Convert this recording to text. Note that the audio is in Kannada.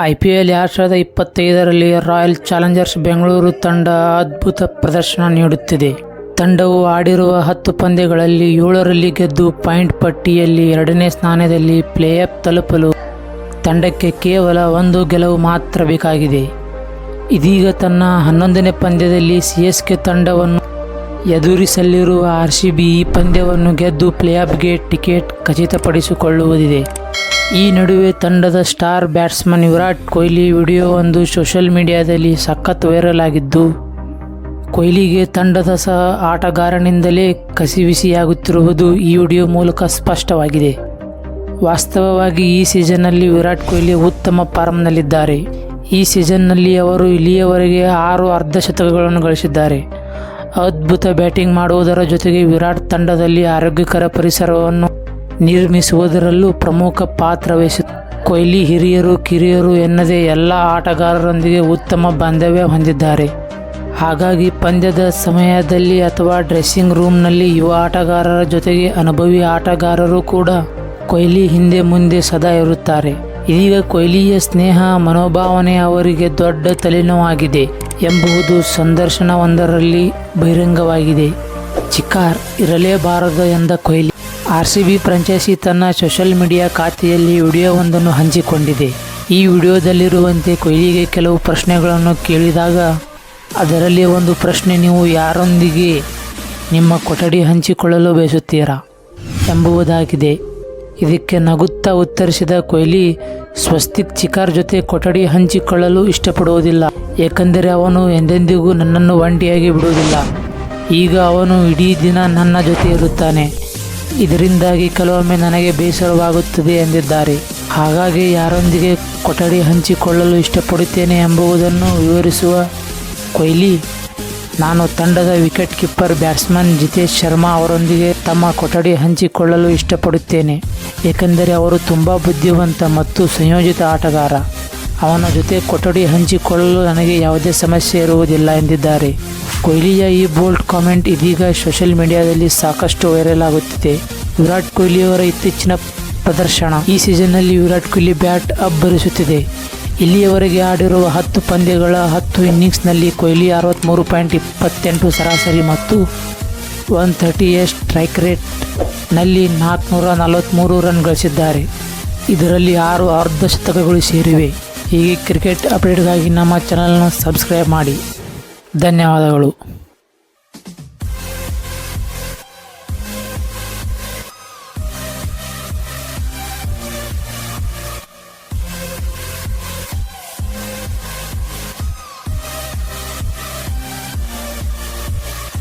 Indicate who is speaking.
Speaker 1: ಐ ಪಿ ಎಲ್ ಎರಡು ಸಾವಿರದ ಇಪ್ಪತ್ತೈದರಲ್ಲಿ ರಾಯಲ್ ಚಾಲೆಂಜರ್ಸ್ ಬೆಂಗಳೂರು ತಂಡ ಅದ್ಭುತ ಪ್ರದರ್ಶನ ನೀಡುತ್ತಿದೆ. ತಂಡವು ಆಡಿರುವ ಹತ್ತು ಪಂದ್ಯಗಳಲ್ಲಿ ಏಳರಲ್ಲಿ ಗೆದ್ದು ಪಾಯಿಂಟ್ ಪಟ್ಟಿಯಲ್ಲಿ ಎರಡನೇ ಸ್ಥಾನದಲ್ಲಿ ಪ್ಲೇಆಫ್ ತಲುಪಲು ತಂಡಕ್ಕೆ ಕೇವಲ ಒಂದು ಗೆಲುವು ಮಾತ್ರ ಬೇಕಾಗಿದೆ. ಇದೀಗ ತನ್ನ ಹನ್ನೊಂದನೇ ಪಂದ್ಯದಲ್ಲಿ ಸಿ ಎಸ್ ಕೆ ತಂಡವನ್ನು ಎದುರಿಸಲಿರುವ ಬಿ ಈ ಪಂದ್ಯವನ್ನು ಗೆದ್ದು ಪ್ಲೇಆಫ್ಗೆ ಟಿಕೆಟ್ ಖಚಿತಪಡಿಸಿಕೊಳ್ಳುವುದಿದೆ. ಈ ನಡುವೆ ತಂಡದ star batsman Virat Kohli video ಒಂದು ಸೋಷಿಯಲ್ ಮೀಡಿಯಾದಲ್ಲಿ ಸಖತ್ ವೈರಲ್ ಆಗಿದ್ದು ಕೊಹ್ಲಿಗೆ ತಂಡದ ಸಹ ಆಟಗಾರನಿಂದಲೇ ಕಸಿವಿಸಿಯಾಗುತ್ತಿರುವುದು ಈ ವಿಡಿಯೋ ಮೂಲಕ ಸ್ಪಷ್ಟವಾಗಿದೆ. ವಾಸ್ತವವಾಗಿ ಈ ಸೀಸನ್ನಲ್ಲಿ ವಿರಾಟ್ ಕೊಹ್ಲಿ ಉತ್ತಮ ಫಾರ್ಮ್ನಲ್ಲಿದ್ದಾರೆ. ಈ ಸೀಸನ್ನಲ್ಲಿ ಅವರು ಇಲ್ಲಿಯವರೆಗೆ ಆರು ಅರ್ಧಶತಕಗಳನ್ನು ಗಳಿಸಿದ್ದಾರೆ. ಅದ್ಭುತ ಬ್ಯಾಟಿಂಗ್ ಮಾಡುವುದರ ಜೊತೆಗೆ ವಿರಾಟ್ ತಂಡದಲ್ಲಿ ಆರೋಗ್ಯಕರ ಪರಿಸರವನ್ನು ನಿರ್ಮಿಸುವುದರಲ್ಲೂ ಪ್ರಮುಖ ಪಾತ್ರ ವಹಿಸಿ ಕೊಹ್ಲಿ ಹಿರಿಯರು, ಕಿರಿಯರು ಎನ್ನದೇ ಎಲ್ಲ ಆಟಗಾರರೊಂದಿಗೆ ಉತ್ತಮ ಬಾಂಧವ್ಯ ಹೊಂದಿದ್ದಾರೆ. ಹಾಗಾಗಿ ಪಂದ್ಯದ ಸಮಯದಲ್ಲಿ ಅಥವಾ ಡ್ರೆಸ್ಸಿಂಗ್ ರೂಮ್ನಲ್ಲಿ ಯುವ ಆಟಗಾರರ ಜೊತೆಗೆ ಅನುಭವಿ ಆಟಗಾರರು ಕೂಡ ಕೊಹ್ಲಿ ಹಿಂದೆ ಮುಂದೆ ಸದಾ ಇರುತ್ತಾರೆ. ಇದೀಗ ಕೊಹ್ಲಿಯ ಸ್ನೇಹ, ಮನೋಭಾವನೆ ಅವರಿಗೆ ದೊಡ್ಡ ತಲೆನೋವಾಗಿದೆ ಎಂಬುದು ಸಂದರ್ಶನವೊಂದರಲ್ಲಿ ಬಹಿರಂಗವಾಗಿದೆ. ಚಿಕಾರ್ ಇರಲೇಬಾರದು ಎಂದ Kohli. R C B franchise ತನ್ನ ಸೋಷಲ್ ಮೀಡಿಯಾ ಖಾತೆಯಲ್ಲಿ ವಿಡಿಯೋವೊಂದನ್ನು ಹಂಚಿಕೊಂಡಿದೆ. ಈ ವಿಡಿಯೋದಲ್ಲಿರುವಂತೆ ಕೊಹ್ಲಿಗೆ ಕೆಲವು ಪ್ರಶ್ನೆಗಳನ್ನು ಕೇಳಿದಾಗ ಅದರಲ್ಲಿ ಒಂದು ಪ್ರಶ್ನೆ, ನೀವು ಯಾರೊಂದಿಗೆ ನಿಮ್ಮ ಕೊಠಡಿ ಹಂಚಿಕೊಳ್ಳಲು ಬಯಸುತ್ತೀರಾ ಎಂಬುದಾಗಿದೆ. ಇದಕ್ಕೆ ನಗುತ್ತಾ ಉತ್ತರಿಸಿದ ಕೊಹ್ಲಿ, ಸ್ವಸ್ತಿಕ್ ಚಿಕಾರ್ ಜೊತೆ ಕೊಠಡಿ ಹಂಚಿಕೊಳ್ಳಲು ಇಷ್ಟಪಡುವುದಿಲ್ಲ. ಏಕೆಂದರೆ ಅವನು ಎಂದೆಂದಿಗೂ ನನ್ನನ್ನು ಒಂಟಿಯಾಗಿ ಬಿಡುವುದಿಲ್ಲ. ಈಗ ಅವನು ಇಡೀ ದಿನ ನನ್ನ ಜೊತೆ ಇರುತ್ತಾನೆ. ಇದರಿಂದಾಗಿ ಕೆಲವೊಮ್ಮೆ ನನಗೆ ಬೇಸರವಾಗುತ್ತದೆ ಎಂದಿದ್ದಾರೆ. ಹಾಗಾಗಿ ಯಾರೊಂದಿಗೆ ಕೊಠಡಿ ಹಂಚಿಕೊಳ್ಳಲು ಇಷ್ಟಪಡುತ್ತೇನೆ ಎಂಬುದನ್ನು ವಿವರಿಸುವ ಕೊಹ್ಲಿ ನಾನು ತಂಡದ wicket keeper batsman Jitesh Sharma ಅವರೊಂದಿಗೆ ತಮ್ಮ ಕೊಠಡಿ ಹಂಚಿಕೊಳ್ಳಲು ಇಷ್ಟಪಡುತ್ತೇನೆ. ಏಕೆಂದರೆ ಅವರು ತುಂಬ ಬುದ್ಧಿವಂತ ಮತ್ತು ಸಂಯೋಜಿತ ಆಟಗಾರ. ಅವನ ಜೊತೆ ಕೊಠಡಿ ಹಂಚಿಕೊಳ್ಳಲು ನನಗೆ ಯಾವುದೇ ಸಮಸ್ಯೆ ಇರುವುದಿಲ್ಲ ಎಂದಿದ್ದಾರೆ. ಕೊಹ್ಲಿಯ ಈ ಬೋಲ್ಡ್ ಕಾಮೆಂಟ್ ಇದೀಗ ಸೋಷಿಯಲ್ ಮೀಡಿಯಾದಲ್ಲಿ ಸಾಕಷ್ಟು ವೈರಲ್ ಆಗುತ್ತಿದೆ. ವಿರಾಟ್ ಕೊಹ್ಲಿಯವರ ಇತ್ತೀಚಿನ ಪ್ರದರ್ಶನ ಈ ಸೀಸನ್ನಲ್ಲಿ ವಿರಾಟ್ ಕೊಹ್ಲಿ ಬ್ಯಾಟ್ ಅಬ್ಬರಿಸುತ್ತಿದೆ. ಇಲ್ಲಿಯವರೆಗೆ ಆಡಿರುವ ಹತ್ತು ಪಂದ್ಯಗಳ ಹತ್ತು ಇನ್ನಿಂಗ್ಸ್ನಲ್ಲಿ ಕೊಹ್ಲಿ ಅರವತ್ತ್ಮೂರು ಪಾಯಿಂಟ್ ಇಪ್ಪತ್ತೆಂಟು ಸರಾಸರಿ ಮತ್ತು ಒನ್ ಥರ್ಟಿ ಏಟ್ ಸ್ಟ್ರೈಕ್ ರೇಟ್ನಲ್ಲಿ ನಾಲ್ಕುನೂರ ನಲವತ್ತ್ಮೂರು ರನ್ ಗಳಿಸಿದ್ದಾರೆ. ಇದರಲ್ಲಿ ಆರು ಅರ್ಧ ಶತಕಗಳು ಸೇರಿವೆ. ಹೀಗೆ ಕ್ರಿಕೆಟ್ ಅಪ್ಡೇಟ್ಗಾಗಿ ನಮ್ಮ ಚಾನಲ್ನ ಸಬ್ಸ್ಕ್ರೈಬ್ ಮಾಡಿ. ಧನ್ಯವಾದಗಳು.